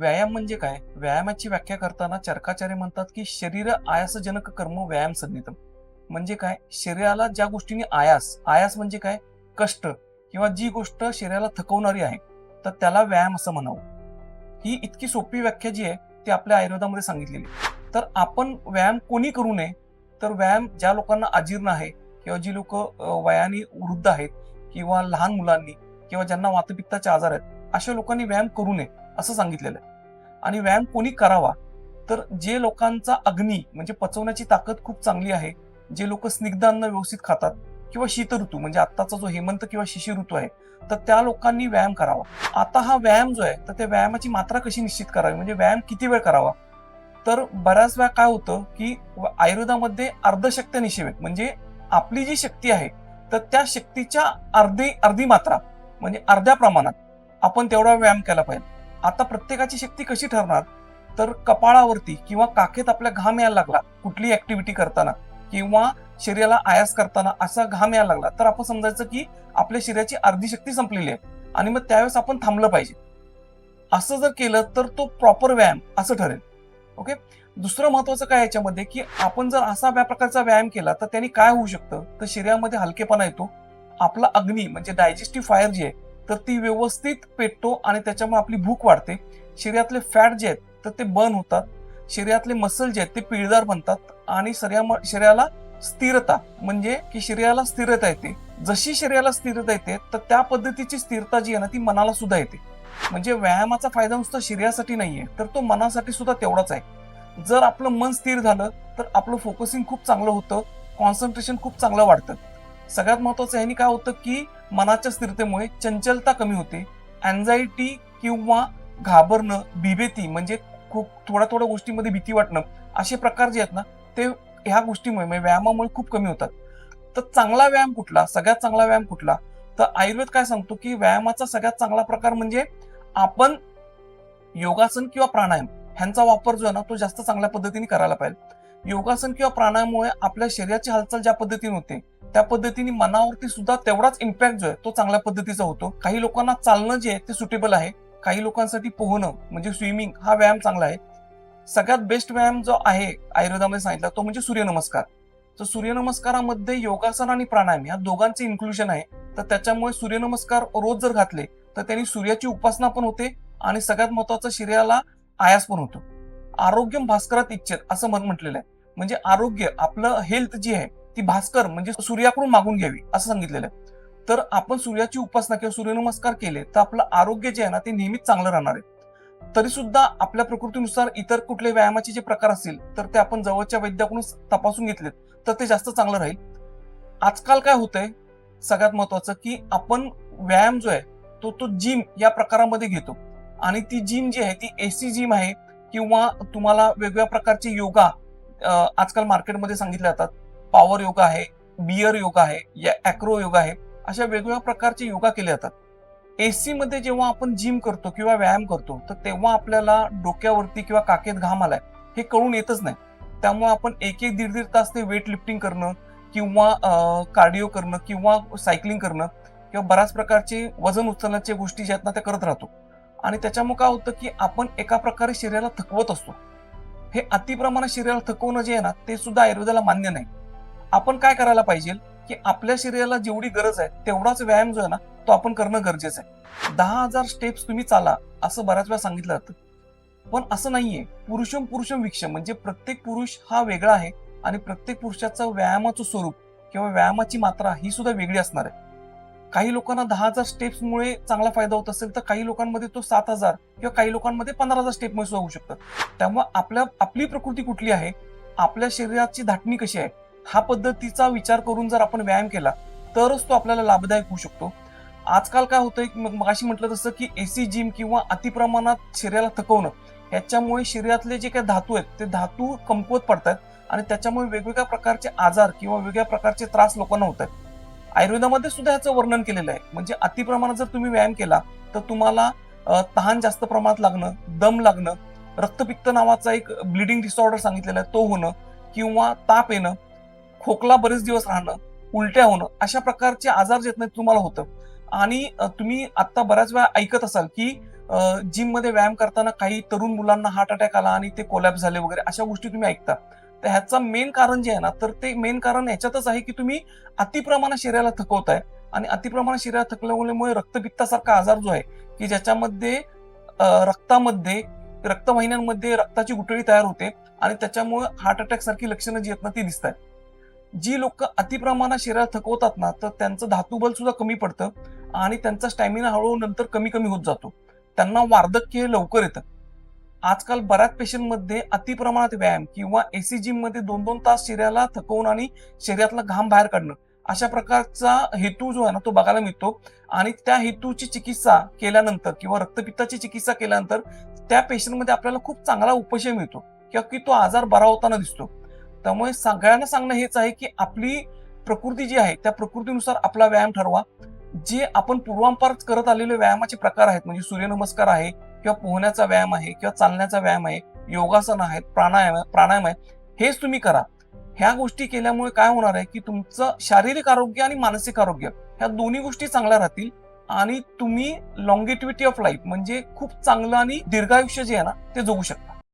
व्यायाम म्हणजे काय? व्यायामाची व्याख्या करताना चरकाचार्य म्हणतात की शरीर आयासजनक कर्म व्यायाम संज्ञितम म्हणजे काय? शरीराला ज्या गोष्टीने आयास आयास म्हणजे काय? कष्ट किंवा जी गोष्ट शरीराला थकवणारी आहे तर त्याला व्यायाम असं म्हणावं. ही इतकी सोपी व्याख्या जी आहे ती आपल्या आयुर्वेदामध्ये सांगितलेली तर आपण व्यायाम कोणी करू नये तर व्यायाम ज्या लोकांना अजीर्ण आहे किंवा जी लोक वयाने वृद्ध आहेत किंवा लहान मुलांनी किंवा ज्यांना वातपित्ताचे आजार आहेत अशा लोकांनी व्यायाम करू नये असं सांगितलेलं आहे. आणि व्यायाम कोणी करावा तर जे लोकांचा अग्नी म्हणजे पचवण्याची ताकद खूप चांगली आहे जे लोक स्निग्ध अन्न व्यवस्थित खातात किंवा शीत ऋतू म्हणजे आत्ताचा जो हेमंत किंवा शिशिर ऋतू आहे तर त्या लोकांनी व्यायाम करावा. आता हा व्यायाम जो आहे तर त्या व्यायामाची मात्रा कशी निश्चित करावी? म्हणजे व्यायाम किती वेळ करावा? तर बऱ्याच वेळा काय होतं की आयुर्वेदामध्ये अर्धशक्त्या निषेवेत म्हणजे आपली जी शक्ती आहे तर त्या शक्तीच्या अर्धी अर्धी मात्रा म्हणजे अर्ध्या प्रमाणात आपण तेवढा व्यायाम केला पाहिजे. आता प्रत्येकाची शक्ती कशी ठरणार? तर कपाळावरती किंवा काखेत आपल्या घाम यायला लागला कुठली ऍक्टिव्हिटी करताना किंवा शरीराला आयास करताना असा घाम यायला लागला तर आपण समजायचं की आपल्या शरीराची अर्धी शक्ती संपलेली आहे. आणि मग त्यावेळेस आपण थांबलं पाहिजे. असं जर केलं तर तो प्रॉपर व्यायाम असं ठरेल. ओके दुसरं महत्वाचं काय याच्यामध्ये की आपण जर असा व्या प्रकारचा व्यायाम केला तर त्यांनी काय होऊ शकतं? तर शरीरामध्ये हलकेपणा येतो. आपला अग्नी म्हणजे डायजेस्टिव्ह फायर जी आहे तर ती व्यवस्थित पेटतो आणि त्याच्यामुळे आपली भूक वाढते. शरीरातले फॅट जे आहेत तर ते बर्न होतात. शरीरातले मसल जे आहेत ते पिळदार बनतात आणि शरीरा शरीराला स्थिरता म्हणजे की शरीराला स्थिरता येते. जशी शरीराला स्थिरता येते तर त्या पद्धतीची स्थिरता जी आहे ना ती मनाला सुद्धा येते. म्हणजे व्यायामाचा फायदा नुसता शरीरासाठी नाहीये तर तो मनासाठी सुद्धा तेवढाच आहे. जर आपलं मन स्थिर झालं तर आपलं फोकसिंग खूप चांगलं होतं कॉन्सन्ट्रेशन खूप चांगलं वाढतं. सगळ्यात महत्वाचं ह्यानी काय होतं की मनाच्या स्थिरतेमुळे चंचलता कमी होते. अँझायटी किंवा घाबरणं बिभेती म्हणजे खूप थोड्या थोड्या गोष्टीमध्ये भीती वाटणं असे प्रकार जे आहेत ना ते ह्या गोष्टीमुळे म्हणजे व्यायामामुळे खूप कमी होतात. तर चांगला व्यायाम कुठला? सगळ्यात चांगला व्यायाम कुठला? तर आयुर्वेद काय सांगतो की व्यायामाचा सगळ्यात चांगला प्रकार म्हणजे आपण योगासन किंवा प्राणायाम ह्यांचा वापर जो आहे ना तो जास्त चांगल्या पद्धतीने करायला पाहिजे. योगासन किंवा प्राणायाममुळे आपल्या शरीराची हालचाल ज्या पद्धतीने होते त्या पद्धतीने मनावरती सुद्धा तेवढाच इम्पॅक्ट जो आहे तो चांगल्या पद्धतीचा होतो. काही लोकांना चालणं जे आहे ते सुटेबल आहे. काही लोकांसाठी पोहणं म्हणजे स्विमिंग हा व्यायाम चांगला आहे. सगळ्यात बेस्ट व्यायाम जो आहे आयुर्वेदामध्ये सांगितला तो म्हणजे सूर्यनमस्कार. तर सूर्यनमस्कारामध्ये योगासन आणि प्राणायाम या दोघांचे इन्क्लुजन आहे. तर त्याच्यामुळे सूर्यनमस्कार रोज जर घातले तर त्यांनी सूर्याची उपासना पण होते आणि सगळ्यात महत्वाचं शरीराला आयास पण होतो. आरोग्यम भास्करात इच्छेत असं मन म्हटलेलं आहे. म्हणजे आरोग्य आपलं हेल्थ जी आहे ती भास्कर म्हणजे सूर्याकडून मागून घ्यावी असं सांगितलेलं आहे. तर आपण सूर्याची उपासना किंवा सूर्यनमस्कार केले तर आपलं आरोग्य जे आहे ना ते नेहमीच चांगलं राहणार आहे. तरी सुद्धा आपल्या प्रकृतीनुसार इतर कुठले व्यायामाचे जे प्रकार असतील तर ते आपण जवळच्या वैद्याकडून तपासून घेतलेत तर ते जास्त चांगलं राहील. आजकाल काय होतंय सगळ्यात महत्वाचं की आपण व्यायाम जो आहे तो तो जिम या प्रकारामध्ये घेतो. आणि ती जिम जी आहे ती एसी जिम आहे किंवा तुम्हाला वेगवेगळ्या प्रकारचे योगा आजकाल मार्केटमध्ये सांगितले जातात. पॉवर योगा आहे बियर योगा आहे या अॅक्रो योगा आहे अशा वेगवेगळ्या प्रकारचे योगा केले जातात. एसी मध्ये जेव्हा आपण जिम करतो किंवा व्यायाम करतो तर तेव्हा आपल्याला डोक्यावरती किंवा काकेत घाम आलाय हे कळून येतच नाही. त्यामुळे आपण एक एक दीड दीड तास ते वेट लिफ्टिंग करणं किंवा कार्डिओ करणं किंवा सायकलिंग करणं किंवा बऱ्याच प्रकारचे वजन उचलण्याच्या गोष्टी ज्या आहेत ना त्या करत राहतो. आणि त्याच्यामुळे काय होतं की आपण एका प्रकारे शरीराला थकवत असतो. हे अतिप्रमाणात शरीराला थकवणं जे आहे ना ते सुद्धा आयुर्वेदाला मान्य नाही. आपण काय करायला पाहिजे की आपल्या शरीराला जेवढी गरज आहे तेवढाच व्यायाम जो आहे ना तो आपण करणं गरजेचं आहे. दहा हजार स्टेप्स तुम्ही चाला असं बऱ्याच वेळा सांगितलं जातं. पण असं नाहीये. पुरुषम पुरुषम विक्षम म्हणजे प्रत्येक पुरुष हा वेगळा आहे आणि प्रत्येक पुरुषाचं व्यायामाचं स्वरूप किंवा व्यायामाची मात्रा ही सुद्धा वेगळी असणार आहे. काही लोकांना दहा हजार स्टेप्समुळे चांगला फायदा होत असेल तर काही लोकांमध्ये तो सात हजार किंवा काही लोकांमध्ये पंधरा हजार स्टेपमुळे सुद्धा होऊ शकतं. त्यामुळे आपल्या आपली प्रकृती कुठली आहे? आपल्या शरीराची धाटणी कशी आहे? हा पद्धतीचा विचार करून जर आपण व्यायाम केला तरच तो आपल्याला लाभदायक होऊ शकतो. आजकाल काय होतंय मग मगाशी म्हटलं तसं की एसी जिम किंवा अतिप्रमाणात शरीराला थकवणं याच्यामुळे शरीरातले जे काही धातू आहेत ते धातू कमकुवत पडतात आणि त्याच्यामुळे वेगवेगळ्या प्रकारचे आजार किंवा वेगवेगळ्या प्रकारचे त्रास लोकांना होत आहेत. आयुर्वेदामध्ये सुद्धा ह्याचं वर्णन केलेलं आहे. म्हणजे अतिप्रमाणात जर तुम्ही व्यायाम केला तर तुम्हाला तहान जास्त प्रमाणात लागणं दम लागणं रक्तपित्त नावाचा एक ब्लिडिंग डिसऑर्डर सांगितलेला आहे तो होणं किंवा ताप येणं खोकला बरेच दिवस राहणं उलट्या होणं अशा प्रकारचे आजार जे आहेत ते तुम्हाला होतं. आणि तुम्ही आता बऱ्याच वेळा ऐकत असाल की जिममध्ये व्यायाम करताना काही तरुण मुलांना हार्ट अटॅक आला आणि ते कोलॅप्स झाले वगैरे अशा गोष्टी तुम्ही ऐकता. तर ह्याचा मेन कारण जे आहे ना तर ते मेन कारण ह्याच्यातच आहे की तुम्ही अतिप्रमाणात शरीराला थकवताय आणि अतिप्रमाणात शरीरात थकल्यामुळे रक्तपित्तासारखा आजार जो आहे की ज्याच्यामध्ये रक्तामध्ये रक्तवाहिन्यांमध्ये रक्ताची गुठळी तयार होते आणि त्याच्यामुळे हार्ट अटॅक सारखी लक्षणं जी आहेत ना ती दिसत आहेत जी लोक अतिप्रमाणात शरीराला थकवतात ना तर त्यांचं धातुबल सुद्धा कमी पडतं आणि त्यांचा स्टॅमिना हळूहळू नंतर कमी कमी होत जातो. त्यांना वार्धक्य हे लवकर येतं. आजकाल बऱ्याच पेशंटमध्ये अतिप्रमाणात व्यायाम किंवा एसी जिममध्ये दोन दोन तास शरीराला थकवून आणि शरीरातला घाम बाहेर काढणं अशा प्रकारचा हेतू जो आहे ना तो बघायला मिळतो. आणि त्या हेतूची चिकित्सा केल्यानंतर किंवा रक्तपित्ताची चिकित्सा केल्यानंतर त्या पेशंटमध्ये आपल्याला खूप चांगला उपशय मिळतो. किंवा की तो आजार बरा होताना दिसतो. त्यामुळे सगळ्यांना सांगणं हेच आहे की आपली प्रकृती जी आहे त्या प्रकृतीनुसार आपला व्यायाम ठरवा. जे आपण पूर्वांपार करत आलेले व्यायामाचे प्रकार आहेत म्हणजे सूर्यनमस्कार आहे किंवा पोहण्याचा व्यायाम आहे किंवा चालण्याचा व्यायाम आहे योगासन आहेत प्राणायाम आहे प्राणायाम आहे हेच तुम्ही करा. ह्या गोष्टी केल्यामुळे काय होणार आहे की तुमचं शारीरिक आरोग्य आणि मानसिक आरोग्य ह्या दोन्ही गोष्टी चांगल्या राहतील आणि तुम्ही लॉंगेटिव्हिटी ऑफ लाईफ म्हणजे खूप चांगलं आणि दीर्घायुष्य जे आहे ना ते जगू शकता.